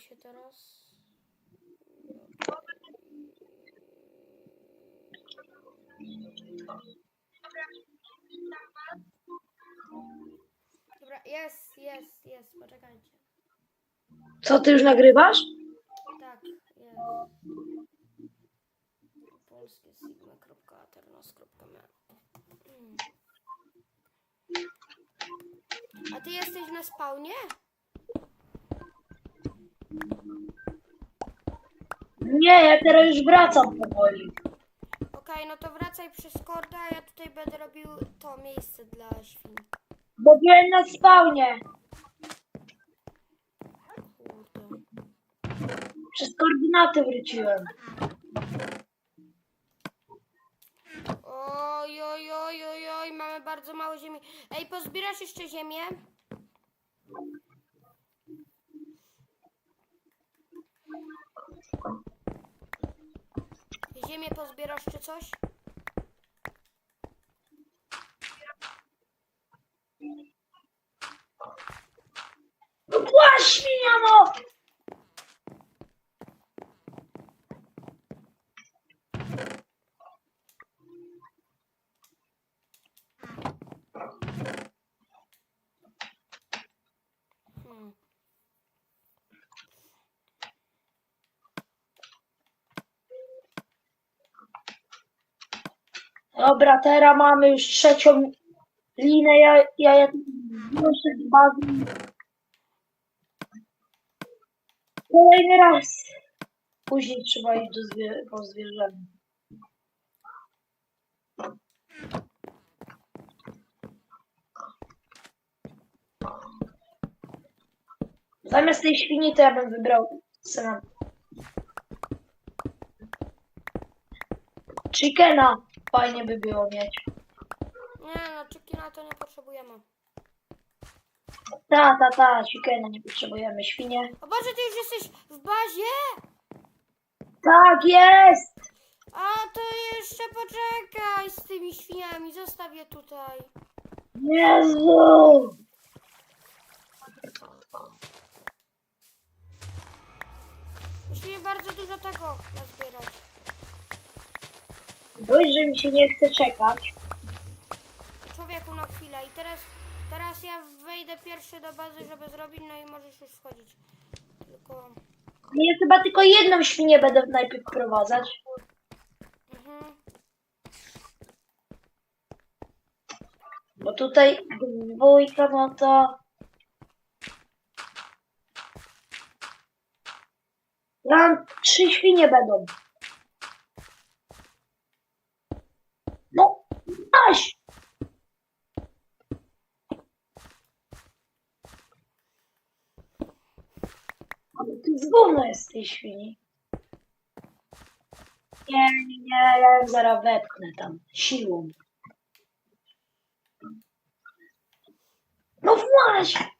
się teraz. Dobra, jest, jest, jest, poczekajcie. Co, ty już nagrywasz? Tak, jest. Polskie sigma.aternos.me Mm. A ty jesteś na spawnie? Nie, ja teraz już wracam powoli. Okej, no to wracaj przez korda, a ja tutaj będę robił to miejsce dla świn. Bo byłem na spawnie. Kurde. Przez koordynaty wróciłem. Oj, oj, oj, oj, oj, mamy bardzo mało ziemi. Ej, pozbierasz jeszcze ziemię? Ziemię pozbierasz czy coś? No płaś świnia, no! Dobra, teraz mamy już trzecią linę. Ja, ja, ja muszę bazy. Kolejny raz. Później trzeba iść do zwie, po zwierzęta. Zamiast tej świni to ja bym wybrał sam. Chickena fajnie by było mieć. Nie no, czekina to nie potrzebujemy. Ta, ta, ta, chickena nie potrzebujemy. Świnie. O Boże, ty już jesteś w bazie? Tak jest! A to jeszcze poczekaj z tymi świniami, zostaw je tutaj. Jezu! Musimy bardzo dużo tego nazbierać. Dość, że mi się nie chce czekać. Człowieku na chwilę i teraz, teraz ja wejdę pierwszy do bazy, żeby zrobić, no i możesz już wchodzić. Tylko... Ja chyba tylko jedną świnię będę najpierw wprowadzać. Mhm. Bo tutaj dwójka, no to... Tam trzy świnie będą. No, Aś! Ale to z gówno jest z tej świni. Nie, nie, nie, ja ją zaraz wepchnę tam, siłą. No właśnie!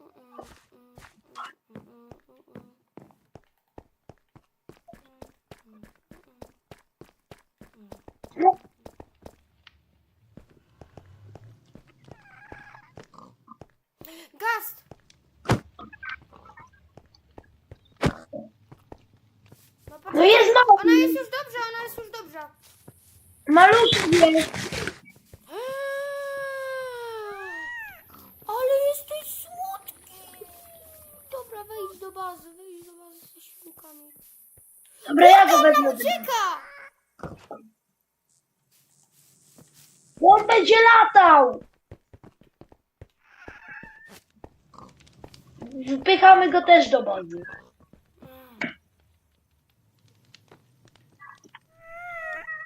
No, Gast! No, no jest mały! Ona jest już dobrze, ona jest już dobrze. Maluszek jest! Ale jesteś słodki! Dobra, wejdź do bazy, wejdź do bazy ze świnkami. Dobra, ja go Ona wezmę. ucieka! On będzie latał! Wpychamy go też do bazy.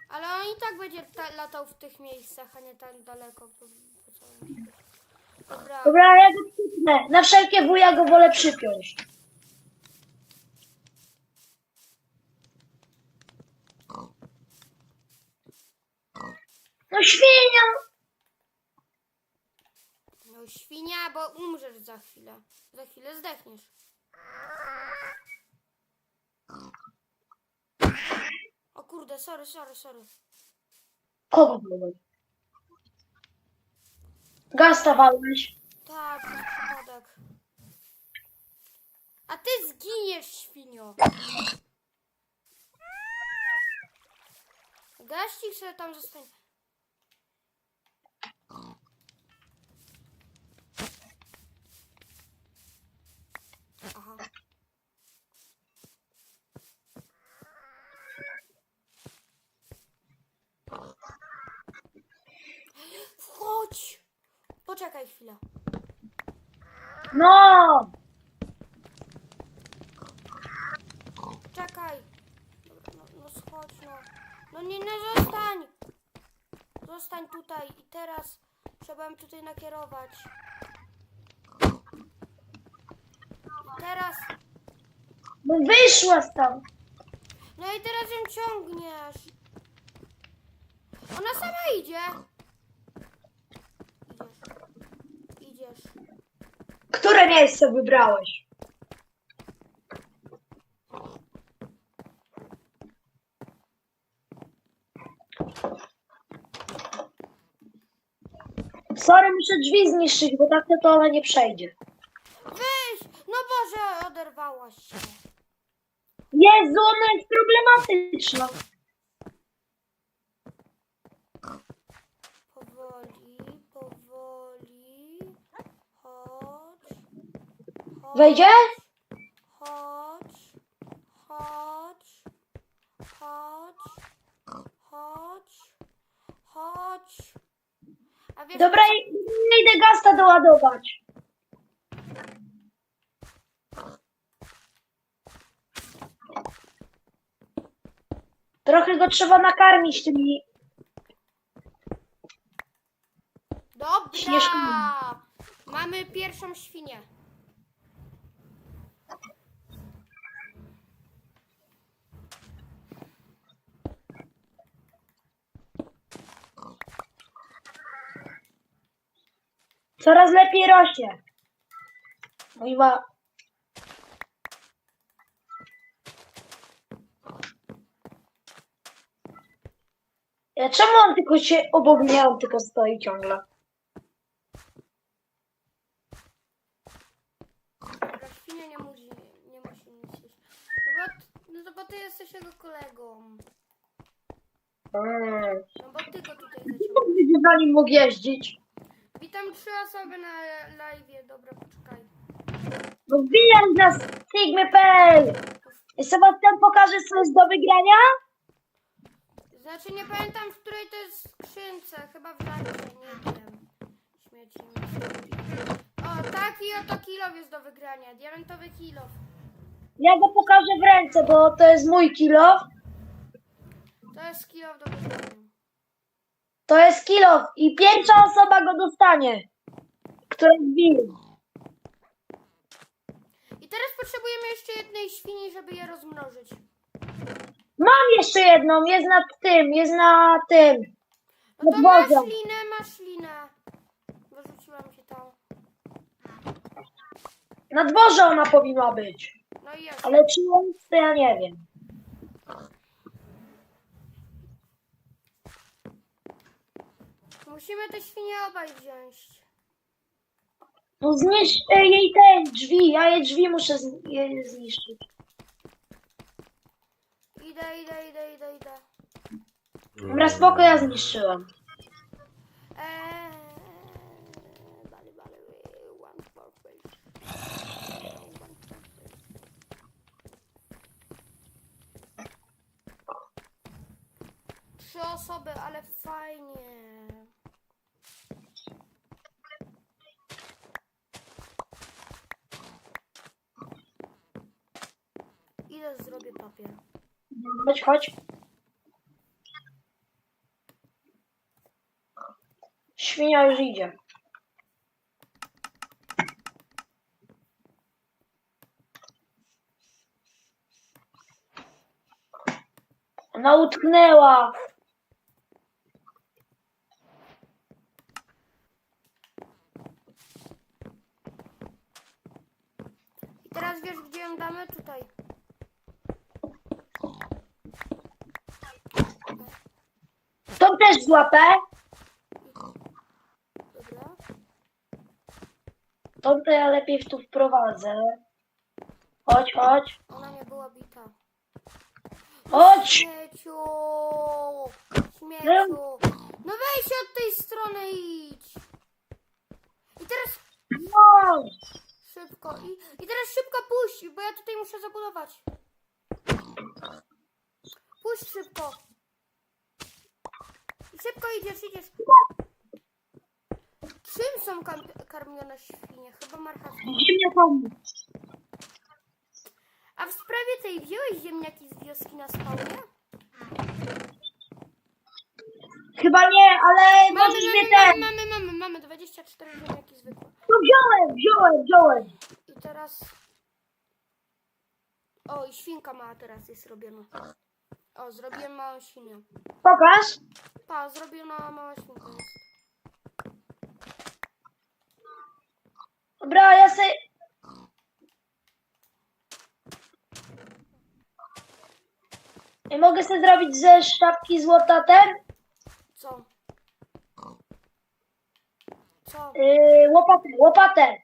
Ale on i tak będzie ta, latał w tych miejscach, a nie tak daleko. Dobra, Dobra, ja go przypnę. Na wszelkie wuja go wolę przypiąć. No świnia! Świnia, bo umrzesz za chwilę. Za chwilę zdechniesz. O kurde, sorry, sorry, sorry. Kogo było? Gasta walnąć. Tak, na przypadek. A ty zgin Zginiesz, świnio. Gaścik sobie tam zostanie. Aha. Wchodź! Poczekaj chwilę. No! Czekaj. Dobra, no, no schodź, no. No nie, no zostań. Zostań tutaj i teraz trzeba ją tutaj nakierować. I teraz, No wyszła stąd. no i teraz ją ciągniesz. Ona sama idzie. Idziesz. Idziesz. Które miejsce wybrałeś? Sorry, muszę drzwi zniszczyć, bo tak to, to ona nie przejdzie. Boże, oderwałaś się. Jezu, ona jest problematyczna. Powoli, powoli. Chodź. chodź Wejdzie? Chodź. Chodź. Chodź. Chodź. Chodź. A wiesz, Dobra, idę gasta doładować. Trochę go trzeba nakarmić tymi... Dobra! Śnieżkami. Mamy pierwszą świnię. Coraz lepiej rośnie. Mój czemu on tylko się obok mnie, on tylko stoi ciągle? Dobra, świnia nie musi, nie musi nic jeść. No bo, no to bo ty jesteś jego kolegą. Mm. No bo ty go tutaj zaciągnąłeś. Będzie za nim mógł jeździć. Witam trzy osoby na live. Dobra, poczekaj. Wbijam na Sigmy.pl Sebastian pokaże co jest do wygrania? Znaczy nie pamiętam w której to jest skrzynce. Chyba w żarcie, nie wiem. Śmieci. O, taki oto kilow jest do wygrania. Diamentowy kilow. Ja go pokażę w ręce, bo to jest mój kilof. To jest kilow do wygrania. To jest kilof i pierwsza osoba go dostanie, która wbije. I teraz potrzebujemy jeszcze jednej świni, żeby je rozmnożyć. Mam jeszcze jedną, jest nad tym, jest na tym. No to masz wodą. linę, masz linę. Wyrzuciłam się tam. Na dworze ona powinna być. No i jest. Ale czy jest, to ja nie wiem. Musimy te świnie obaj wziąć. No zniszcz e, jej te drzwi, ja jej drzwi muszę je zniszczyć. Idę, idę, idę, idę, idę. Dobra, spoko, ja zniszczyłem. Eee, bali, bali, one purple. One purple. Trzy osoby, ale fajnie. Ile zrobię papier? Chodź, chodź. Świnia już idzie. Ona utknęła. I teraz wiesz, gdzie ją damy? Tutaj. To też złapę. Dobra. To to ja lepiej tu wprowadzę. Chodź, chodź. Ona nie była bita. Chodź! Śmieciu! Śmieciu! No się od tej strony idź! I teraz No. szybko, i, i teraz szybko puść, bo ja tutaj muszę zabudować. Puść szybko. I szybko idziesz, idziesz. Czym są kam- karmione świnie? Chyba marchewką. Ziemniakami. A w sprawie tej wziąłeś ziemniaki z wioski na spawnie? Chyba nie, ale Mamy, możesz mamy, ten. mamy, mamy, mamy, mamy 24 ziemniaki zwykłe. No wziąłem, wziąłem, wziąłem. I teraz... O, i świnka mała teraz jest robiona. O, zrobiłem małą świnię. Pokaż. Pa, zrobiona mała świnka jest. Dobra, ja sobie... I mogę sobie zrobić ze sztabki złota ten? Co? Co? Yy, łopatę, łopatę.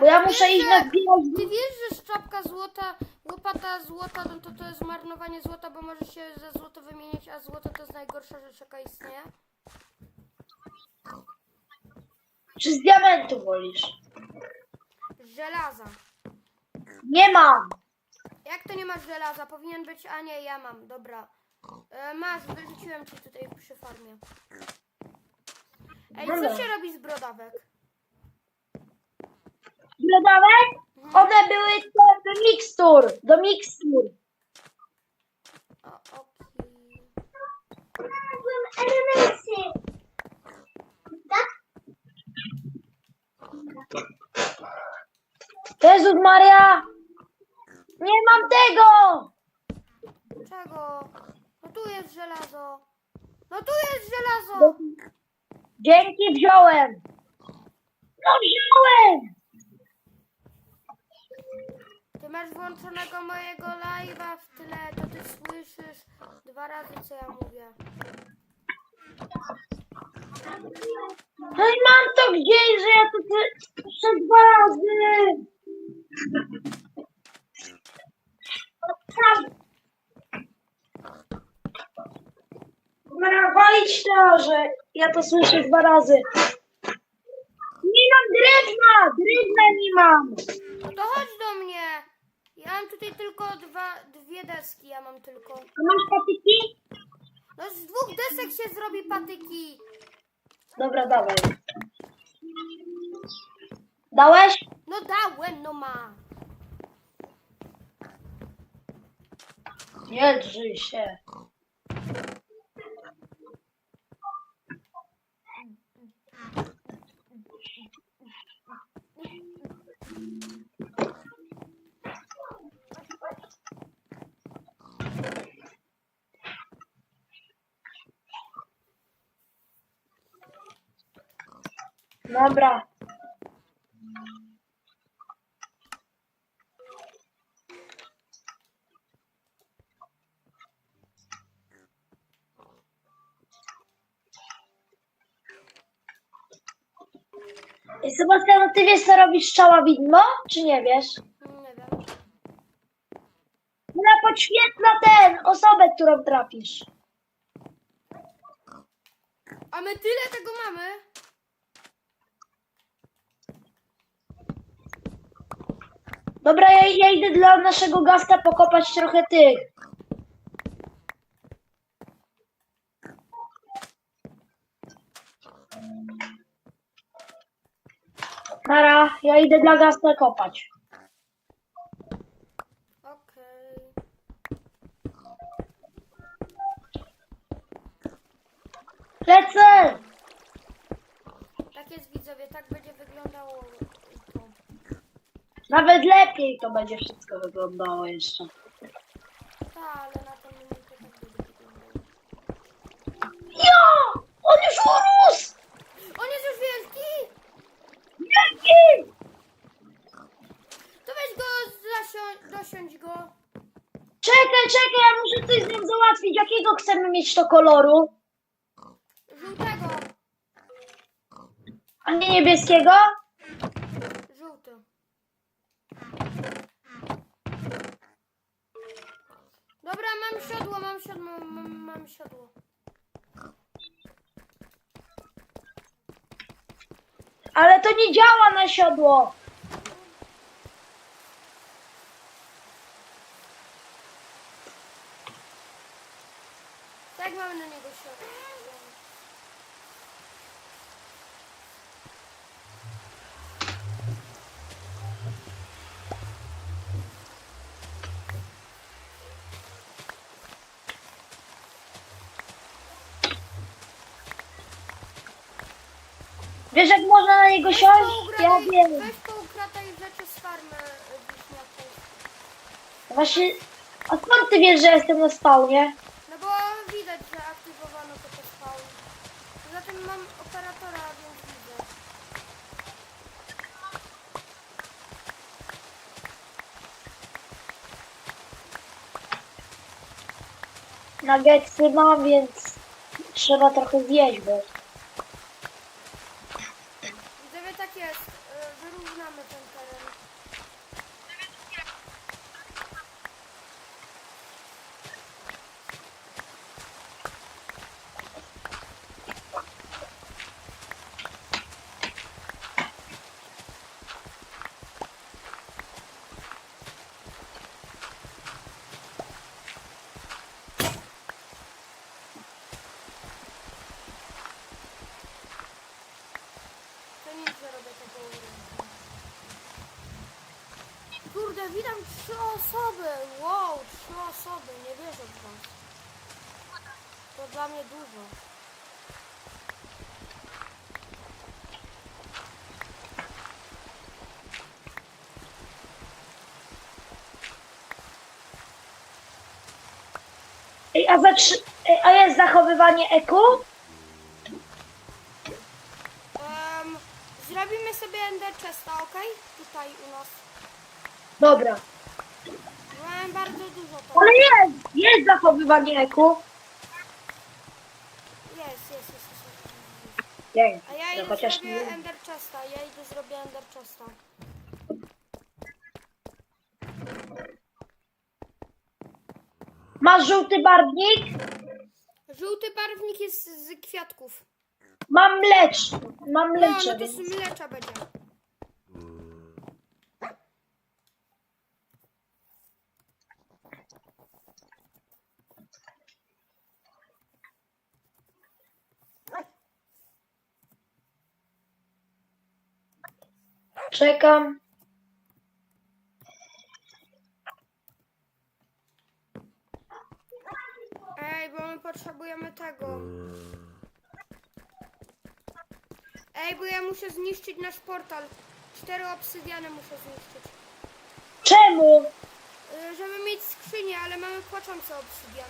Bo ja muszę wiesz, iść że- na zbierać... Ty wiesz, że szczapka złota, łopata złota, no to to jest marnowanie złota, bo może się za złoto wymieniać, a złoto to jest najgorsza rzecz, jaka istnieje? Czy z diamentu wolisz? Żelaza. Nie mam. Jak to nie masz żelaza? Powinien być, a nie, ja mam, dobra. E, masz, wyrzuciłem ci tutaj przy farmie. Ej, co Dobra. się robi z brodawek? Brodawek? One były do mikstur. Do mikstur. O, okej. elementy. Jezus Maria! Nie mam tego! Czego? No tu jest żelazo. No tu jest żelazo! Dzięki, wziąłem. No wziąłem! Ty masz włączonego mojego live'a w tle, to ty słyszysz dwa razy, co ja mówię. No i mam to gdzieś, że ja to ty- przez dwa razy. Dobra, walić to, że ja to słyszę dwa razy. Nie mam drewna! Drewna nie mam! No to chodź do mnie! Ja mam tutaj tylko dwa, dwie deski, ja mam tylko. A masz patyki? No z dwóch desek się zrobi patyki. Dobra, dawaj. Dałeś? No dałem, no ma. Nie drzyj się. Dobra. Sebastian, ty wiesz co robisz strzała widmo, czy nie wiesz? Nie wiem. Ona podświetla ten, osobę, którą trafisz. A my tyle tego mamy? Dobra, ja, ja idę dla naszego gasta pokopać trochę tych. Nara, ja idę dla gasta kopać. Okej. Lecę! Tak jest widzowie, tak będzie wyglądało. Nawet lepiej to będzie wszystko wyglądało jeszcze. Tak, ale na tym momencie tak będzie wyglądało. Ja! On już urósł! On jest już wielki! Jaki? To weź go, zasią- dosiądź go. Czekaj, czekaj, ja muszę coś z nim załatwić. Jakiego chcemy mieć to koloru? Żółtego. A nie niebieskiego? Żółty. mam siodło, mam siodło, mam, mam siodło. Ale to nie działa na siodło. Tak mamy na niego siodło. Wiesz jak można na niego siąść? Ja wiem. Weź poukrataj rzeczy z farmy y. Właśnie, a skąd ty wiesz, że jestem na spawnie? No bo widać, że aktywowano to spawn. Poza tym mam operatora, więc widzę. Nuggetsy mam, więc trzeba trochę zjeść, bo... Widzowie, tak jest. y, Wyrównamy ten teren. To nic, że robię tego urządzenia. Kurde, witam trzy osoby! Wow, trzy osoby, nie wierzę w was. To dla mnie dużo. Ej, a, zatrzy... Ej, a jest zachowywanie eku? Em, zrobimy sobie ender chesta, ok? Tutaj u nas. Dobra. Mam bardzo dużo tego. Ale jest, jest zachowywanie eku. Jest, jest, jest, jest. jest. Jej, A ja no idę chociaż zrobię nie... ender chesta, ja idę zrobię ender chesta. Masz żółty barwnik? Żółty barwnik jest z kwiatków. Mam mlecz. Mam No, mlecze, no to więc... z mlecza będzie. Czekam. Ej, bo my potrzebujemy tego. Ej, bo ja muszę zniszczyć nasz portal. Cztery obsydiany muszę zniszczyć. Czemu? Y, Żeby mieć skrzynię, ale mamy płaczący obsydian.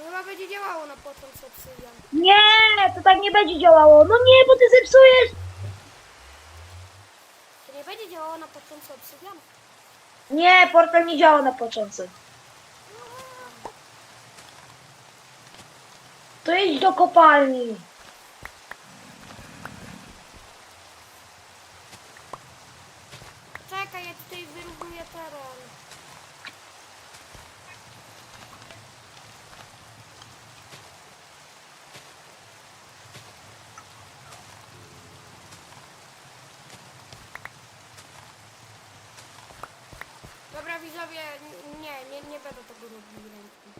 To chyba będzie działało na obsydian. Nie, to tak nie będzie działało. No nie, bo ty zepsujesz. To nie będzie działało na płaczący obsydian? Nie, portal nie działa na początku. To idź do kopalni. Czekaj, ja tutaj wyrównuję teren. Dobra widzowie, n- nie, nie, nie będę tego robił ręcznie.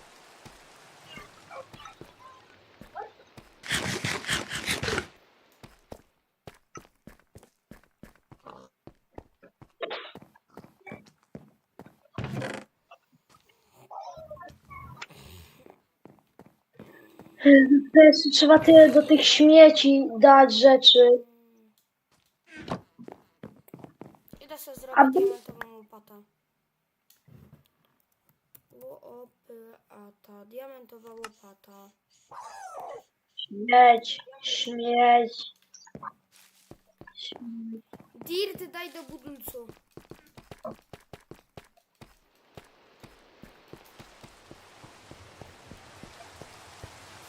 Jest, trzeba tyle do tych śmieci dać rzeczy. Idę sobie zrobić by- diamentową łopatę. Łopata, diamentowa łopata. Śmieć, śmieć. Dirt daj do budulcu.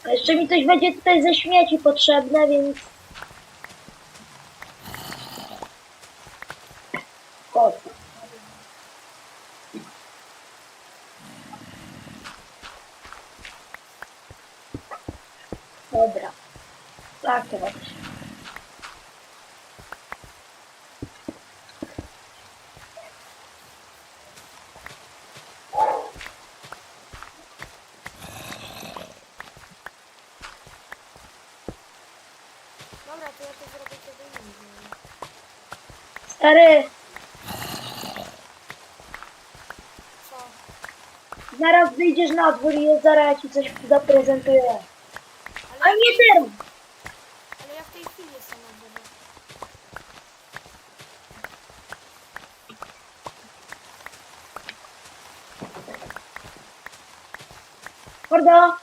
A jeszcze mi coś będzie tutaj ze śmieci potrzebne, więc... Dobra. Tak. Stary, Co? zaraz wyjdziesz na dwór i zaraz ja ci coś zaprezentuję. A Ale, nie teraz. ale ja w tej chwili jestem na górze. Mordo.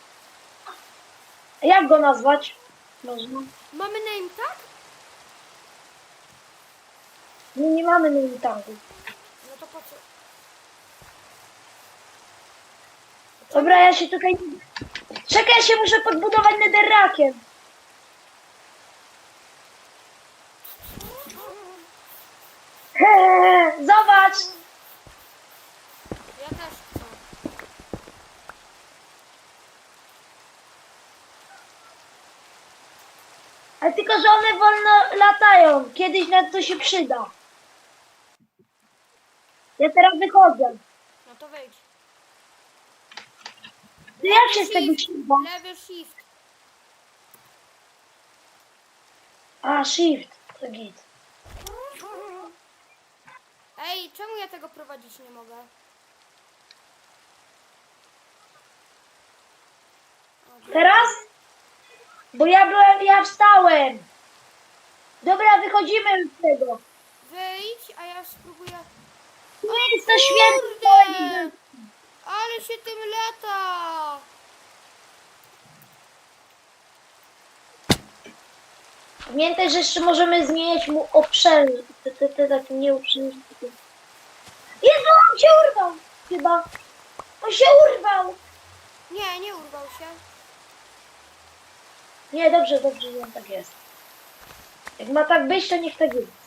Jak go nazwać? Można. Mamy name tag? Nie, nie mamy militantu. No to po co? Dobra, ja się tutaj... Czekaj, ja się muszę podbudować netherrackiem. Hehe, Zobacz! Ja też chcę. Ale tylko, że one wolno latają. Kiedyś na to się przyda. Ja teraz wychodzę. No to wejdź. To jak się z tego przyda? Lewy shift. A, shift. To git. Ej, czemu ja tego prowadzić nie mogę? Teraz? Bo ja byłem, ja wstałem. Dobra, wychodzimy z tego. Wyjdź, a ja spróbuję. Jest to święto. Kurde! Ale się tym lata! Pamiętaj, że jeszcze możemy zmieniać mu obszar. Te, te, te takie nieuprzejmości. Jezu, on się urwał! Chyba. On się urwał! Nie, nie urwał się. Nie, dobrze, dobrze, że on tak jest. Jak ma tak być, to niech tak jest.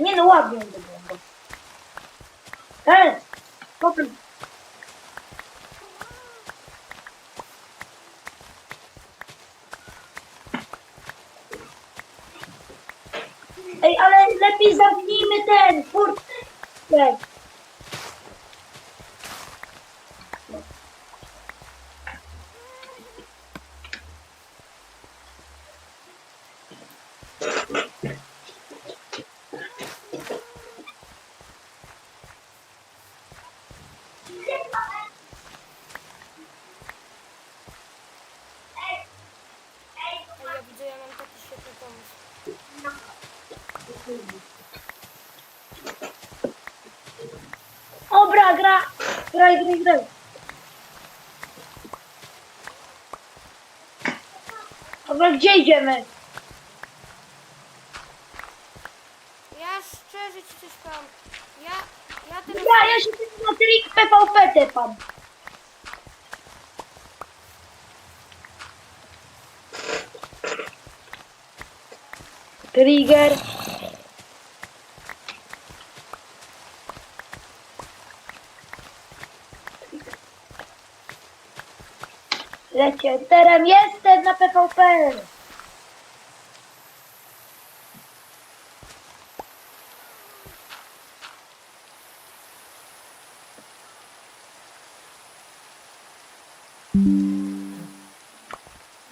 Nie no, ładnie on wygląda. E, popraw. Ej, ale lepiej zamknijmy ten furtkę. Ej, ja widzę, ja mam taki świetny pomysł. Dobra, gra. Graj, graj, graj. Dobra, gdzie idziemy? Ja szczerze ci coś powiem. Ja, ja teraz... Ja, ja się tylko na trik PvP tepam. Trigger. Teraz jestem na PvP.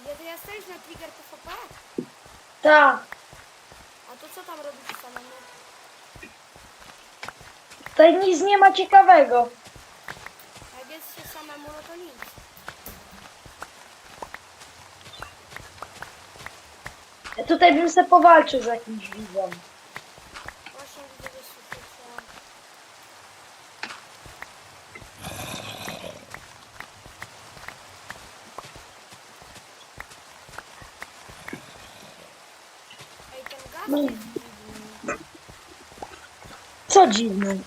Gdzie ty jesteś na trigger PvP? Tak, A to co tam robisz samemu? tutaj nic nie ma ciekawego. Jak jest się samemu, no to nic. Ja tutaj bym se powalczył z jakimś widzem. Właśnie widzę, że słyszycie. Ej, ten gaz No. jest dziwny. Co dziwne.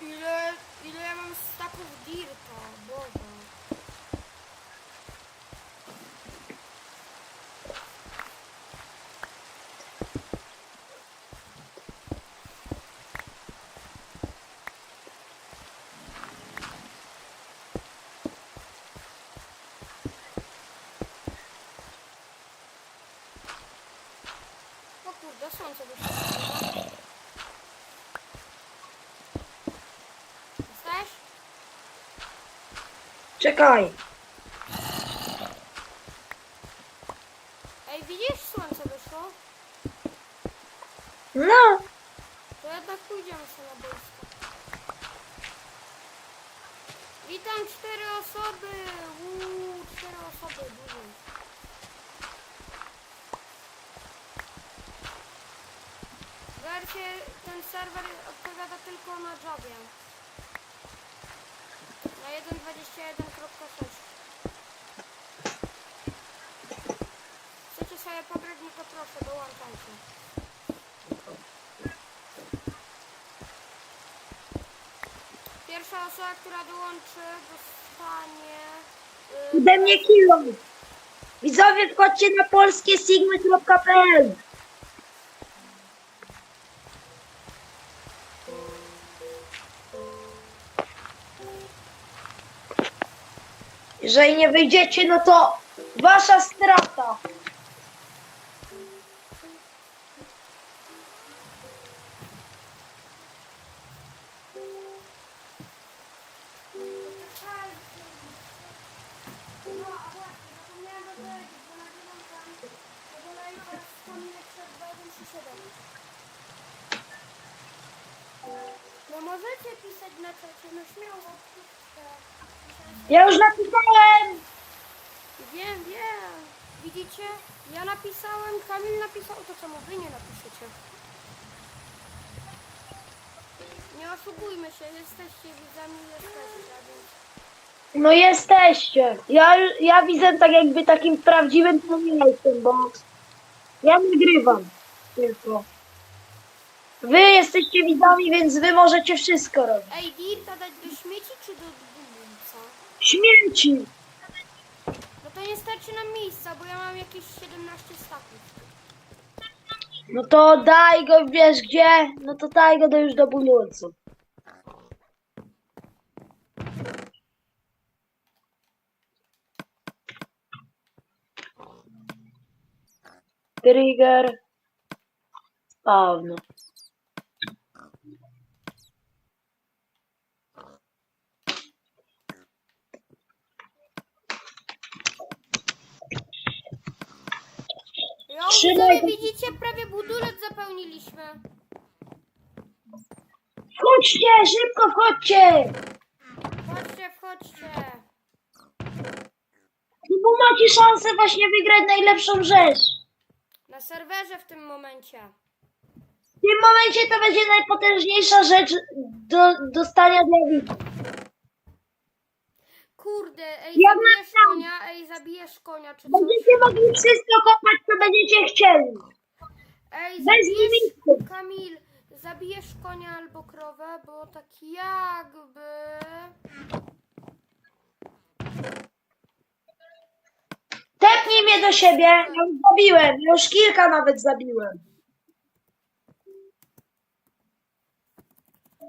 Ile, ile ja mam staków słońce? Czekaj. Ej, widzisz? Słońce wyszło. No. To jednak pójdziemy sobie na boisko. Witam cztery osoby! Uuu, cztery osoby, dużo. Wersję, ten serwer odpowiada tylko na Javie. Na 1.21.6 Chcecie sobie pograć, no to proszę, dołączajcie. Pierwsza osoba, która dołączy, dostanie... y, Ode mnie kilo. Widzowie, wchodźcie na polskie sigmy.pl. Jeżeli nie wyjdziecie, no to wasza strata. No, a właśnie, zapomniałam dopowiedzieć, bo nagrywam tam tego live'a z kominek przed 2.137. Możecie pisać na czacie, no śmiało. Ja już napisałem. Wiem, wiem. Widzicie? Ja napisałem, Kamil napisał, to czemu wy nie napiszecie? Nie oszukujmy się, jesteście widzami, jesteście, a więc... No jesteście. Ja, ja widzę tak jakby takim prawdziwym jestem, bo ja nagrywam tylko. Wy jesteście widzami, więc wy możecie wszystko robić. Ej, Dirta dać do śmieci czy do? Śmieci. No to nie starczy nam miejsca, bo ja mam jakieś 17 staków. No to daj go, wiesz gdzie? No to daj go do już do budulcu. Trigger. Spawn. Trzymaj widzowie, widzicie, prawie budulec zapełniliśmy. Wchodźcie, szybko wchodźcie! Chodźcie, wchodźcie. No bo macie szansę właśnie wygrać najlepszą rzecz. Na serwerze w tym momencie. W tym momencie to będzie najpotężniejsza rzecz do dostania dla widzów. Kurde, ej, Ja zabijesz mam- konia, ej, zabijesz konia, czy coś. Będziecie mogli wszystko kopać, co będziecie chcieli. Ej, Bez zabijesz, limitu. Kamil, zabijesz konia albo krowę, bo tak jakby... Tepnij mnie do siebie. Ja już zabiłem. Ja już kilka nawet zabiłem.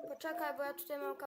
Poczekaj, bo ja tutaj mam